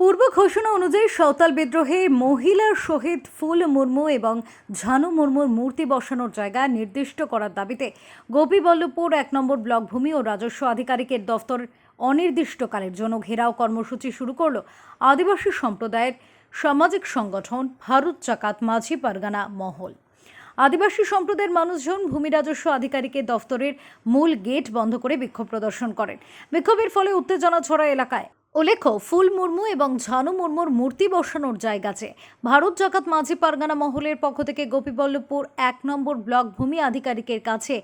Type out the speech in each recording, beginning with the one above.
পূর্ব ঘোষণা অনুযায়ী সাঁওতাল বিদ্রোহে মহিলার শহীদ ফুল মুর্মু এবং ঝানু মুর্মুর মূর্তি বসানোর জায়গা নির্দিষ্ট করার দাবিতে গোপীবল্লভপুর এক নম্বর ব্লক ভূমি ও রাজস্ব আধিকারিকের দফতর অনির্দিষ্টকালের জন্য ঘেরাও কর্মসূচি শুরু করল আদিবাসী সম্প্রদায়ের সামাজিক সংগঠন ভারত চাকাত মাঝি পারগানা মহল। আদিবাসী সম্প্রদায়ের মানুষজন ভূমি রাজস্ব আধিকারিকের দফতরের মূল গেট বন্ধ করে বিক্ষোভ প্রদর্শন করেন। বিক্ষোভের ফলে উত্তেজনা ছড়া এলাকায়। উল্লেখ্য, ফুল মুর্মু এবং ঝানু মুর্মুর মূর্তি বসানোর জায়গা চেয়ে ভারত জগৎ মাঝি পারগানা মহলের পক্ষ থেকে গোপীবল্লভপুর এক নম্বর ব্লক ভূমি আধিকারিকের কাছে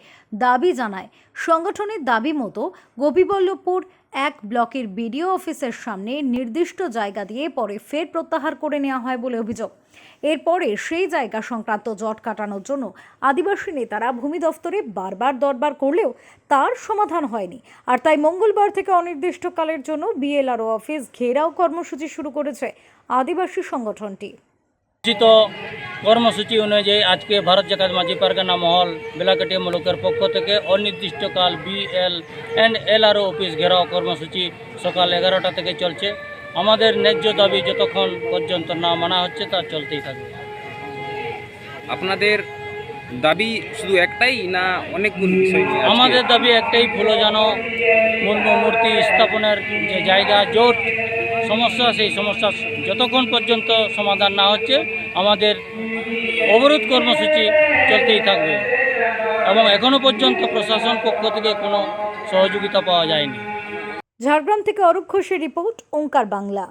দাবি জানায়, সংগঠনের দাবি মতো গোপীবল্লভপুর এক ব্লকের বিডিও অফিসের সামনে নির্দিষ্ট জায়গা দিয়ে পরে ফের প্রত্যাহার করে নেওয়া হয় বলে অভিযোগ। এরপরে সেই জায়গা সংক্রান্ত জট কাটানোর জন্য আদিবাসী নেতারা ভূমি দফতরে বারবার দরবার করলেও তার সমাধান হয়নি। আর তাই মঙ্গলবার থেকে অনির্দিষ্টকালের জন্য বিএলআরও অফিস ঘেরাও কর্মসূচি শুরু করেছে আদিবাসী সংগঠনটি। কর্মসূচি অনুযায়ী আজকে ভারত জাকাত মাঝি পারগানা মহল বেলাকাটিয়া মুলুকের পক্ষ থেকে অনির্দিষ্টকাল বিএল অ্যান্ড এলআরও অফিস ঘেরাও কর্মসূচি সকাল এগারোটা থেকে চলছে। আমাদের ন্যায্য দাবি যতক্ষণ পর্যন্ত না মানা হচ্ছে তা চলতেই থাকবে। আপনাদের দাবি শুধু একটাই না অনেকগুলো বিষয় আমাদের দাবি একটাই ফুলজানো মুর্মু মূর্তি স্থাপনের যে জায়গা জোট সমস্যা সেই সমস্যা যতক্ষণ পর্যন্ত সমাধান না হচ্ছে, আমাদের অবরোধ কর্মসূচি চলতেই থাকবে। এবং এখনও পর্যন্ত প্রশাসন পক্ষ থেকে কোনো সহযোগিতা পাওয়া যায়নি। ঝাড়গ্রাম থেকে অরূপ ঘোষের রিপোর্ট, ওঙ্কার বাংলা।